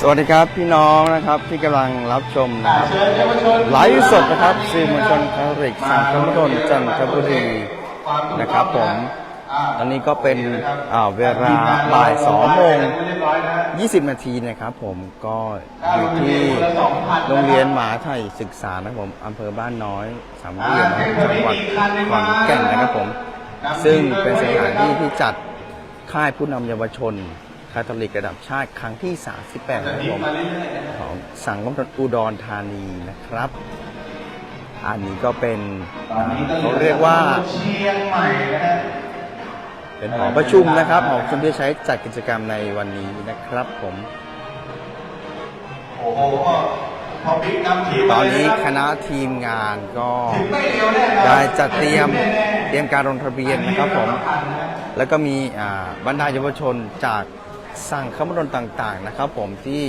สวัสดีครับพี่น้องนะครับที่กำลังรับชมนะครับไลฟ์สดนะครับสื่อมวลชนคาทอลิกสังคมนนจันทบุรีนะครับผมตอนนี้ก็เป็นเวลาบ่าย2โมง20นาทีนะครับผมก็อยู่ที่โรงเรียนหมหาไทยศึกษานะครับผมอำเภอบ้านน้อยสามเหลี่ยมนจังหวัดขอนแก่นนะครับผม ซึ่งเป็นสถานที่ที่จัดค่ายผู้นำเยาวชนาทอลิกระดับชาติครั้งที่ 38นะครับผมของสังคมอุดรธานีนะครับ อันนี้ก็เป็นอ่าเขาเรียกว่าเชียงใหม่นะฮะเป็นหอประชุมนะครับหอประชุมที่ใช้จัดกิจกรรมในวันนี้นะครับผมโอ้โหพอบิ๊กนำทีมตมาอนเลยนี้นะคณะทีมงานก็ถึงไม่เร็วแน่นอนได้จัดเตรียมเตรียมการลงทะเบียนนะครับผม แล้วก็มีอ่าบรรดาเยาวชนจาก สั่งขมรนต่างๆนะครับ ผมที่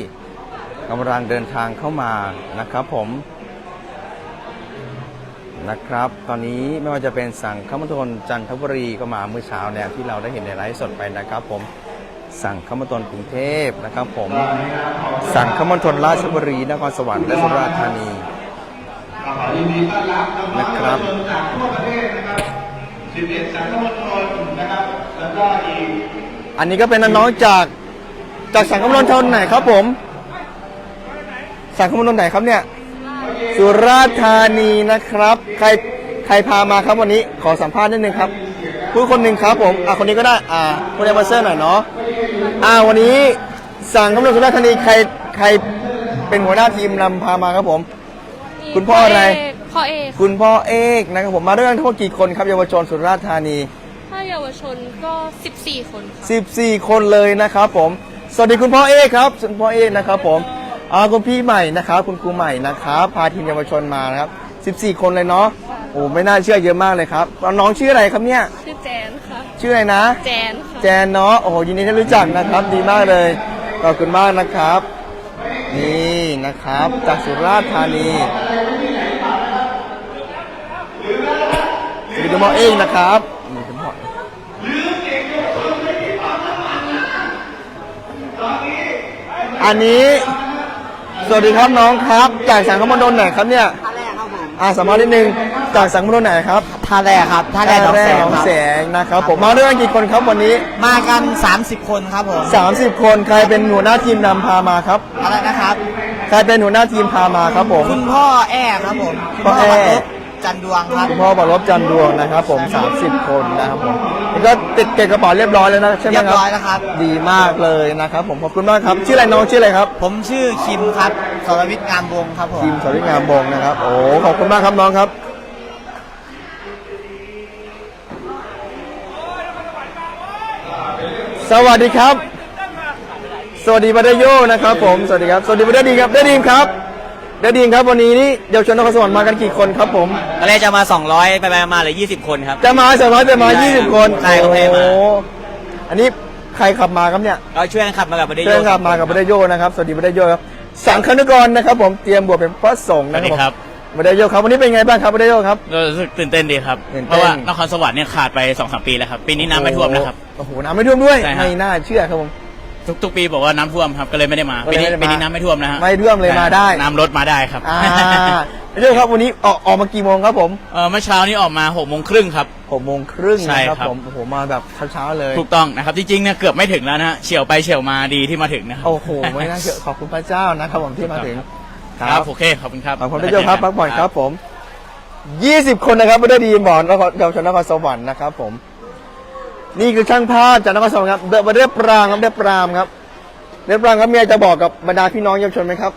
กำลังเดินทางเข้ามานะครับ ผมนะครับ ตอนนี้ไม่ว่าจะเป็นสั่งขมณฑลจันทบุรีก็มาเมื่อเช้าเนี่ยที่เราได้เห็นในไลฟ์สดไปนะครับ ผมสั่งขมณฑลกรุงเทพนะครับ ผม สั่งขมณฑลราชบุรีนครสวรรค์และสุราษฎร์ธานีขอยินดีต้อนรับน้องๆนะครับเยาวชนจากทั่วประเทศนะครับ11สังคมชนนะครับแล้วก็อีกอันนี้ก็เป็นน้องๆจาก จากสังคมนนทนไหนครับผม สังคมนนท์ไหนครับเนี่ย สุราษฎร์ธานีนะครับ ใครใครพามาครับวันนี้ ขอสัมภาษณ์นิดนึงครับพูดคนหนึ่งครับผมอะคนนี้ก็ได้อ่าคุณเอเวอร์เซอร์หน่อยเนาะอ่าวันนี้สังคมนนท์สุราษฎร์ธานีใครใครเป็นหัวหน้าทีมนำพามาครับผม คุณพ่ออะไร พ่อเอกคุณพ่อเอกนะครับผมมาด้วยกันทั้งหมดกี่คนครับเยาวชนสุราษฎร์ธานี ถ้าเยาวชนก็ 14 คนค่ะ14 คนเลยนะครับผม สวัสดีคุณพ่อเอกครับคุณพ่อเอกนะครับผมอ่าคุณพี่ใหม่นะครับ คุณครูใหม่นะครับพาทีมเยาวชนมานะครับ 14 คนเลยเนาะโอ้ไม่น่าเชื่อเยอะมากเลยครับแล้วน้องชื่ออะไรครับเนี่ย ชื่อแจนค่ะ ชื่ออะไรนะ แจนค่ะ แจนเนาะโอ้โหยินดีที่รู้จักนะครับ ดีมากเลยขอบคุณมากนะครับ นี่นะครับ จากสุราษฎร์ธานีสวัสดีคุณพ่อเอกนะครับ อันนี้ สวัสดีครับน้องครับ จากสังคมนนท์ไหนครับเนี่ย ท่าแรกครับผมอ่าสามารถนิดนึง จากสังคมนนท์ไหนครับท่าแรกครับท่าแรกหนองแสงหนองครับแสงนะครับ ผมมาด้วยกันกี่คนครับวันนี้ มากัน 30 คนครับผม30 คนใครเป็นหัวหน้าทีมนำพามาครับ อะไรนะครับ ใครเป็นหัวหน้าทีมพามาครับผม คุณพ่อแอ้ครับผมคุณพ่อแอ้บรรลบ จันดวงครับ คุณพ่อบรรลบจันทร์ดวงนะครับ ผม 30 คนนะครับผมนี่ก็ติดเก็บกระเป๋าเรียบร้อยแล้วนะใช่ไหมเรียบครับร้อยแล้วครับ ดีมากเลยนะครับ ผมขอบคุณมากครับชื่ออะไรน้องชื่ออะไรครับผมชื่อคิมครับสรวิทย์งามวงศ์ครับผมทีมสริงามบงนะครับ โอ้ขอบคุณมากครับน้องครับ สวัสดีครับ สวัสดีบัตโยนะครับผมสวัสดีครับสวัสดีบัตดีครับได้ดีมครับ ได้ดีมครับวันนี้นี่เดี๋ยวชนนครสวรรค์มากันกี่คนครับผม ตอนแรกจะมา 200 ไปไปมาเหลือ 20 คนครับ จะมาสองร้อยจะมายี่สิบคนใช่ครับให้มา โอ้อันนี้ใครขับมาครับเนี่ยก็ช่วยกันขับมากับประเดี๋ยวเชิญขับมากับบัตโยนะครับสวัสดีบัตโยครับสังฆนกรนะครับ ผมเตรียมบวชเป็นพระสงฆ์นะครับผมบัตโยครับวันนี้เป็นไงบ้างครับบัตโยครับ ก็รู้สึกตื่นเต้นดีครับ ตื่นเต้น เพราะว่านครสวรรค์เนี่ยขาดไป2อสปีแล้วครับ ปีนี้น้ำไม่ท่วมนะครับ โอ้โหน้ำไม่ท่วมด้วยใช่ครับ ไม่น่าเชื่อครับผม ทุกทุกปีบอกว่าน้ำท่วมครับ ก็เลยไม่ได้มาก็เลปียนี้ไม่ได้มาปีนี้น้ำไม่ท่วมนะฮะไม่ท่วมเลยมาได้ น้ำลดมาได้ครับอ่าเรื่องครับวันนี้ออกออกมากี่โมงครับผมเออเมื่อเช้านี้ออกมา6โมงครึ่งครับหกโมงครึ่งใช่นะครับครับผมโอ้โหมาแบบเช้าๆเลย ถูกต้องนะครับ จริงๆเนี่ยเกือบไม่ถึงแล้วนะฮะเฉียวไปเฉียวมาดีที่มาถึงนะครับโอ้โหไม่น่าเชื่อขอบคุณพระเจ้านะครับผมที่มาถึงครับโอเคขอบคุณครับขอบคุณพระเจ้าครับพักผ่อนครับผม 20 คนนะครับไม่ได้ดีหมอนนครเยาวชนนครสวรรค์นะครับผม นี่คือช่างภาพจากนครสวรรค์ครับเดอะเดปรางครับเดปรามครับเดปรามครับมีอะไรจะบอกกับบรรดาพี่น้องเยาวชนไหมครับ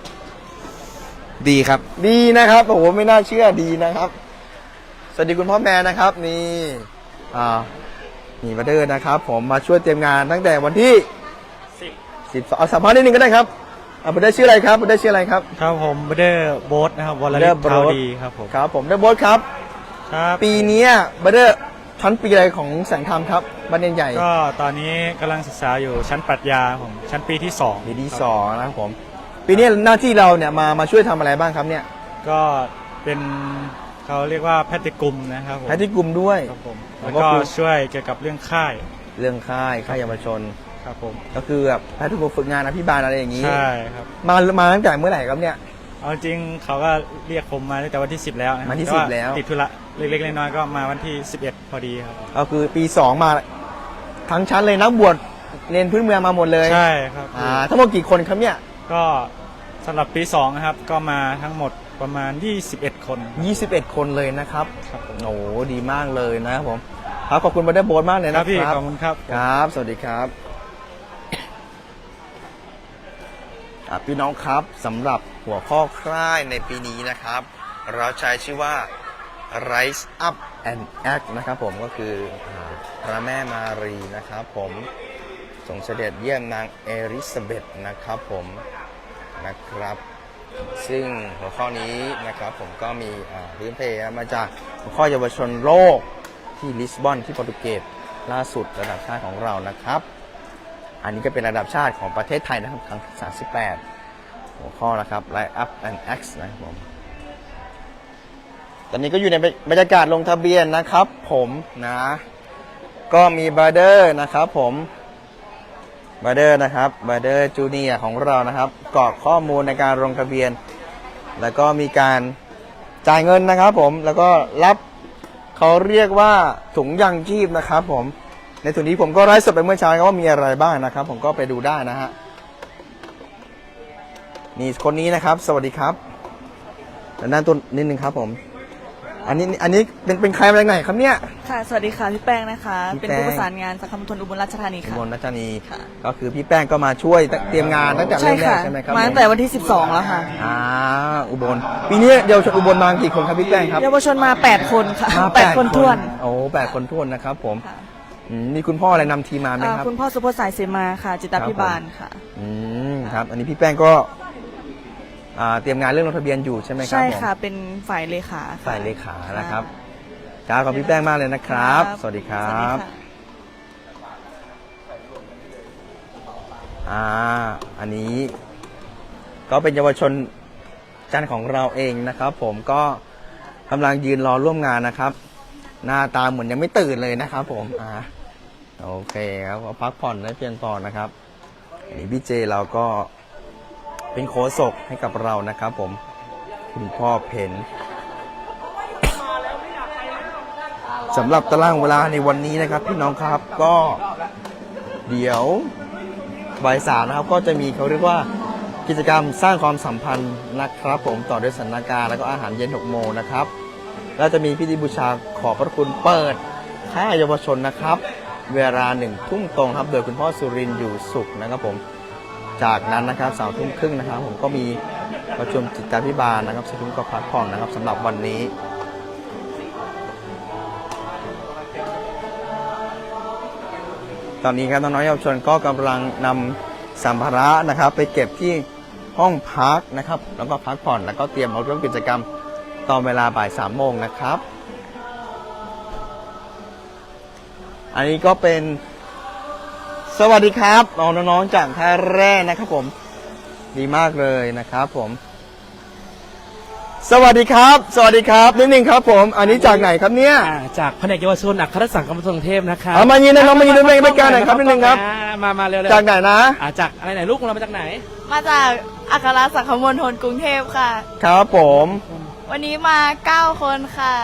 ดีครับ ดีนะครับโอ้โหไม่น่าเชื่อดีนะครับ สวัสดีคุณพ่อแม่นะครับนี่อ่านี่มาเดอร์นะครับ ผมมาช่วยเตรียมงานตั้งแต่วันที่สิบเอาสัมภาษณ์นิดนึงก็ได้ครับอ่าบัเดอร์ชื่ออะไรครับบัเดอร์ชื่ออะไรครับ ครับผมบัเดอร์โบ๊ทนะครับวอลเลเดอย์ร์โบ๊ทเทาดีครับผมครับผมได้โบอสครับ ครับปีเนี้บัเดอร์ ชั้นปีอะไรของแสงธรรมครับบันเรียนใหญ่ก็ตอนนี้กำลังศึกษาอยู่ชั้นปรัชญาผมชั้นปีที่สองปีที่สองนะครับผม ปีนี้หน้าที่เราเนี่ยมามาช่วยทำอะไรบ้างครับเนี่ยก็เป็นเขาเรียกว่าแพทย์กลุ่มนะครับผมแพทย์ที่กลุ่มด้วย ครับผมแล้แล้ววก็ก็คือช่วยเกี่ยวกับเรื่องค่ายเรื่องค่ายค่ายเยาวชน ครับผมก็คือแบบแพทย์ผู้ฝึกงานอภิบาลอะไรอย่างนี้ ใช่ครับ มามาตั้งแต่เมื่อไหร่ครับเนี่ย เอาจริงเขาก็เรียกผมมาตั้งแต่วันที่ 10 แล้วนะครับวันที่ต่า10แล้ว ติดธุระ เล็กๆน้อยๆก็มาวันที่ 11 พอดีครับ ก็คือปีสองมา ทั้งชั้นเลยนักบวชเรียนพื้นเมืองมาหมดเลยใช่ครับ อ่าทั้งหมดกี่คนครับเนี่ย ก็สำหรับปี2นะครับก็มาทั้งหมดประมาณ 21 คน21 คนเลยนะครับครับผม โอ้โหดีมากเลยนะครับผมครับขอบคุณบัตเตอร์โบนมากเลยคนะรับพี่ครับขอบคุณครับ ครับ สวัสดีครับอะพี่น้องครับสำหรับหัวข้อคร่ายในปีนี้นะครับ เราใช้ชื่อว่า Rise Up and Act นะครับผมก็คือพระแม่มารีนะครับผมทรงเสด็จเยี่ยมนางเอลิซาเบธนะครับผมนะครับ ซึ่งหัวข้อนี้นะครับผมก็มีพื้นเพมาจากหัวข้อเยาวชนโลกที่ลิสบอนที่โปรตุเกสล่าสุดระดับชาติของเรานะครับ อันนี้ก็เป็นระดับชาติของประเทศไทยนะครับครั้งที่38 หัวข้อนะครับ Line Up and X นะครับผม ตอนนี้ก็อยู่ในบรรยากาศลงทะเบียนนะครับ ผมนะ ก็มีบ r เดอร์นะครับ ผมบ r เดอร์นะครับบ r เดอร์จูเนียของเรานะครับกรอกข้อมูลในการลงทะเบียน แล้วก็มีการจ่ายเงินนะครับ ผมแล้วก็รับเขาเรียกว่าถุงยังชีพนะครับ ผมในถุงนี้ผมก็ไลฟ์สดไปเมื่อเช้าว่ามีอะไรบ้างนะครับ ผมก็ไปดูได้นะฮะนี่คนนี้นะครับ สวัสดีครับด้านตัวนิดนึงครับผม อันนี้อันนี้เป็นเป็นใครมาจากไหนครับเนี่ย ค่ะ สวัสดีค่ะพี่แป้งนะคะ พี่เป็นแป้ง ผู้ประสานงานสังคมณฑลอุบลราชธานีอุค่ะ บลรัชธานีค่ะ ก็คือพี่แป้งก็มาช่วยเตรียมงานตั้งแต่ใช่เริ่มแรค่ะกใช่ไหมครับมาตั้งแต่วันที่ 12 แล้วค่ะอ่าอุบลปีนี้เดี๋ยวชนอุบลมากี่คนครับพี่แป้งครับเยาวชนมา 8 คนค่ะมา8คนท้วนโอ้แปดคนท้วนนะครับผมค่ะอืมมีคุณพ่ออะไรนำทีมมาไหมอ่าครับ คุณพ่อสุพจน์สายเสมาค่ะ จิตาพิบาลค่ะ อืมครับ อันนี้พี่แป้งก็ อ่าเตรียมงานเรื่องลงทะเบียนอยู่ใช่ไหมครับใช่ผมค่ะเป็นฝ่ายเลขาค่ะ ฝ่ายเลขานะครับครับขอบพี่แป้งมากเลยนะครับ สวัสดีครัสวัสดีบค่ะอ่า อันนี้ก็เป็นเยาวชนจันทร์ของเราเองนะครับ ผมก็กำลังยืนรอร่วมงานนะครับ หน้าตาเหมือนยังไม่ตื่นเลยนะครับ ผมอ่าโอเคครับก็พักผ่อนได้เพียงพอนะครับอันนี้พี่เจเราก็ เป็นโค้ชศกให้กับเรานะครับผม คุณพ่อเพนสำหรับตารางเวลาในวันนี้นะครับพี่น้องครับก็เดี๋ยวบ่ายสามนะครับก็จะมีเขาเรียกว่ากิจกรรมสร้างความสัมพันธ์นะครับ ผมต่อด้วยสันนาการแล้วก็อาหารเย็น6โมงนะครับ แล้วจะมีพิธีบูชาขอพระคุณเปิดค่ายเยาวชนนะครับ เวลาหนึ่งทุ่มตรงครับ โดยคุณพ่อสุรินทร์อยู่สุขนะครับผม จากนั้นนะครับสาวทุ่มครึ่งนะครับ ผมก็มีประชุมจิตาพิบาลนะครับสทุ่มก็พักผ่อนนะครับสำหรับวันนี้ตอนนี้ครับน้องๆเยาวชนก็กำลังนำสัมภาระนะครับ ไปเก็บที่ห้องพักนะครับ แล้วก็พักผ่อนแล้วก็เตรียมเอาร่วมกิจกรรมตอนเวลาบ่ายสามโมงนะครับ อันนี้ก็เป็น สวัสดีครับน้องๆจากท่าแร่นะครับผม ดีมากเลยนะครับผม สวัสดีครับ สวัสดีครับนิดนึงครับผม อันนี้จากไหนครับเนี่ยอ่าจากแผนกเยาวชนอัครสังคมกรุงเทพนะครับเอามายืนนะน้องมายืนด้วยไม่กล้าหน่อยครับนิดนึงครับอ่ามา มาเร็วๆจากไหนนะ อ่าจากอะไรไหนลูกของเรามาจากไหน มาจากอัครสังคมณฑลกรุงเทพค่ะ ครับผม วันนี้มา 9 คนค่ะ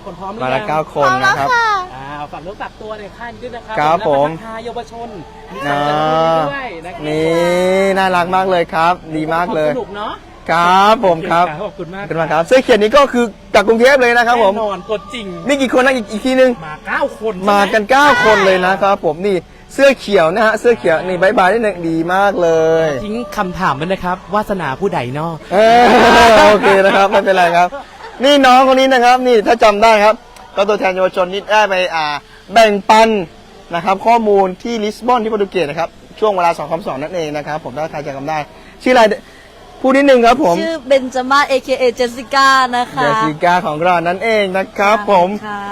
อ่ามาแล้วคนพร้อมหรือมายังละเก้าคนนะครับ อ่าฝากเนื้อฝากตัวในค่ายนี้ด้วยนะครับครับแล้วก็ผมทักทายเยาวชนมีอ่าสารด้วยนะครับนี่น่ารักมากเลยครับ ดีมากเลย สนุกเนาะครับผมครับขอบคุณมากขอบคุณมากครับ เสื้อเขียนนี้ก็คือจากกรุงเทพเลยนะครับ ผมแน่นอนตัวจริงนี่กี่คนนะอีกอีกทีนึง มาเก้าคนมากันใช่ไห9คนเลยนะครับ ผมนี่เสื้อเขียวนะฮะเสื้อเขียวนี่บายบายนี่หนึ่งดีมากเลย ทิ้งคำถามไว้นะครับวาสนาผู้ใดเนาะเออโอเคนะครับไม่เป็นไรครับ นี่น้องคนนี้นะครับ นี่ถ้าจำได้ครับ ก็ตัวแทนเยาวชนนี่ได้ไปอ่า แบ่งปันนะครับ ข้อมูลที่ลิสบอนที่โปรตุเกสนะครับ ช่วงเวลาสองคำสอนนั่นเองนะครับ ผมถ้าใครจะจำได้ ชื่ออะไรพูดนิดนึงครับผม ชื่อเบนจามา AKA เจสสิก้านะคะเดซิกาของเรานั่นเองนะครับ ผมค่ะ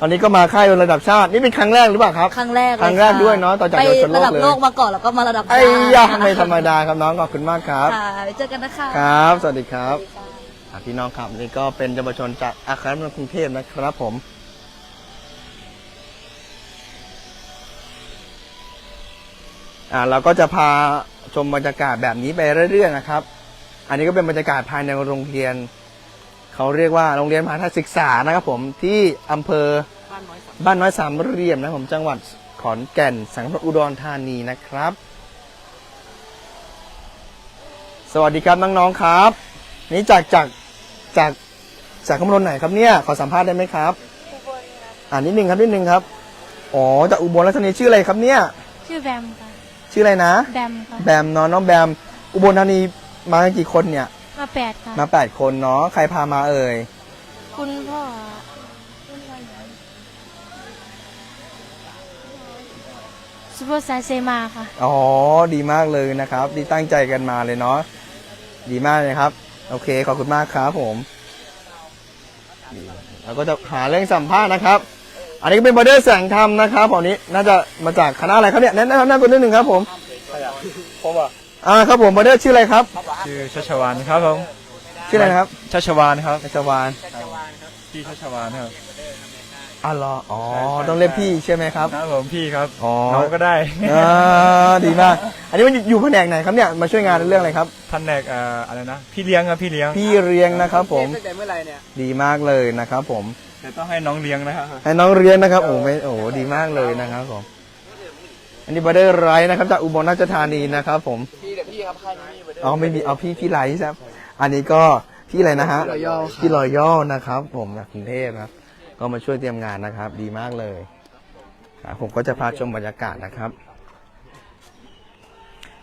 ตอนนี้ก็มาค่ายระดับชาตินี่เป็นครั้งแรกหรือเปล่าครับ ครั้งแรกเลยครั้งแรกค่ะด้วยเนาะต่อจากไปเยาวชนโลระกดับเลยโลกมาก่อนแล้วก็มาระดับไอ้ชาติยาไม่ธรรมดาครับน้องขอบคุณมากครับค่ะไปเจอกันนะคะครับ สวัสดีครับอะ พี่น้องครับนี่ก็เป็นเยาวชนจากอาคารมกรุงเทพนะครับผมอ่าเราก็จะพาชมบรรยากาศแบบนี้ไปเรื่อยๆนะครับ อันนี้ก็เป็นบรรยากาศภายในโรงเรียน เขาเรียกว่าโรงเรียนมหาทัศศึกษานะครับผมที่อำเภอบ้านน้อยสามเหลี่ยมนะครับผมจังหวัดขอนแก่น สังขอุดรธานีนะครับ สวัสดีครับน้องๆครับ นี่จากจาก จากจากคำนวณไหนครับเนี่ยขอสัมภาษณ์ได้ไหมครับอ่านิดนึงครับนิดนึงครับอ๋อจากอุบลราชธานีชื่ออะไรครับเนี่ย ชื่อแบมค่ะชื่ออะไรนะ แบมค่ะแบมเนาะน้องแบม อุบลธานีมากันกี่คนเนี่ย มาแปดค่ะ มาแปดคนเนาะใครพามาเอ่ยคุณพ่อซูเปอร์ไซเซมาค่ะ อ๋อดีมากเลยนะครับดีตั้งใจกันมาเลยเนาะดีมากเลยครับ โอเคขอบคุณมากครับผมเราก็จะหาเรื่องสัมภาษณ์นะครับ อันนี้ก็เป็นบอร์เดอร์แสงธรรมนะครับผมนี้น่าจะมาจากคณะอะไรครับเนี่ยแนะนำหน้าตัวนิดนึงครับผมผมอะอ่าครับผมบอร์เดอร์ชื่ออะไรครับ ชื่อชัชวานครับผมชื่ออะไรนะครับชัชวานครับชัชวานพี่ชัชวานครับ อ๋อเหรออ๋อต้องเรียกพี่ใช่ไหมครับ ครับผมพี่ครับอ๋อ น้องก็ได้อ่าดีมาก อันนี้มันอยู่แผนกไหนครับเนี่ยมาช่วยงานเรื่องอะไรครับท่านแรกเอ่ออะไรนะพี่เลี้ยงครับพี่เลี้ยงพี่เรียงนะครับ ผมดีมากเลยนะครับ ผมแต่ต้องให้น้องเลี้ยงนะครับให้น้องเรียนนะครับโอ้ไม่โอ้ดีมากเลยนะครับผม อันนี้บัตเดอร์ไรนะครับจากอุบลราชธานีนะครับ ผมพี่เดี๋ยวพี่ครับค่ายนี้อ๋อไม่มีเอาพี่พี่ไลท์ครับ อันนี้ก็พี่อะไรนะฮะพี่รอยย่อนะครับ ผมจากกรุงเทพนะครับ ก็มาช่วยเตรียมงานนะครับ ดีมากเลยผมก็จะพาชมบรรยากาศนะครับ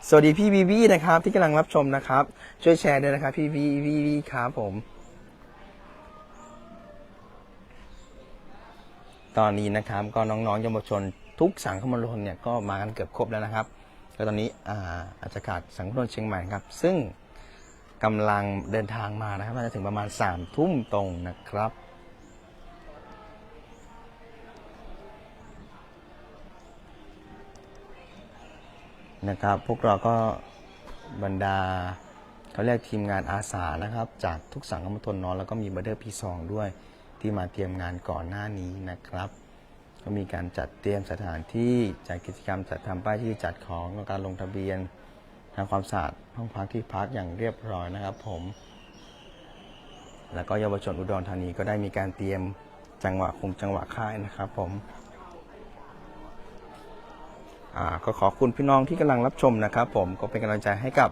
สวัสดีพี่บีบีนะครับ ที่กำลังรับชมนะครับ ช่วยแชร์ด้วยนะครับพี่บีบีครับผม ตอนนี้นะครับก็น้องๆเยาวชนทุกสังคมณฑลเนี่ยก็มากันเกือบครบแล้วนะครับแล้วตอนนี้อ่าอาจจะขาดสังคมณฑลเชียงใหม่ครับ ซึ่งกำลังเดินทางมานะครับน่าจะถึงประมาณ3ามทุ่มตรงนะครับ นะครับ พวกเราก็บรรดาเขาเรียกทีมงานอาสานะครับ จากทุกสังคมณฑลเนอะแล้วก็มีบัตเดอร์พีซองด้วยที่มาเตรียมงานก่อนหน้านี้นะครับ ก็มีการจัดเตรียมสถานที่จัดกิจกรรมจัดทำป้ายที่จัดของการลงทะเบียนทำความสะอาดห้องพักที่พักอย่างเรียบร้อยนะครับ ผม แล้วก็เยาวชนอุดรธานีก็ได้มีการเตรียมจังหวะคงจังหวะค่ายนะครับ ผม ก็ขอบคุณพี่น้องที่กำลังรับชมนะครับ ผมก็เป็นกำลังใจให้กับ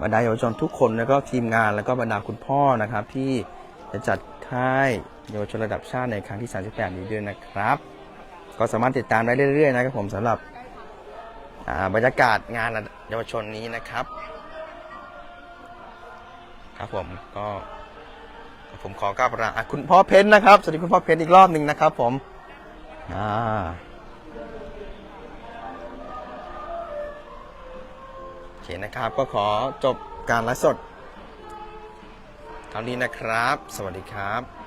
บรรดาเยาวชนทุกคนแล้วก็ทีมงานแล้วก็บรรดาคุณพ่อนะครับ ที่จะจัดค่ายเยาวชนระดับชาติในครั้งที่ 38 นี้ด้วยนะครับ ก็สามารถติดตามได้เรื่อยๆนะครับผมสำหรับบรรยากาศงานเยาวชนนี้นะครับ ครับผมก็ผมขอกราบลาคุณพ่อเพนนะครับสวัสดีคุณพ่อเพนอีกรอบหนึ่งนะครับ ผมอ่าโอเค นะครับ ก็ขอจบการไลฟ์สดเท่านี้นะครับ สวัสดีครับ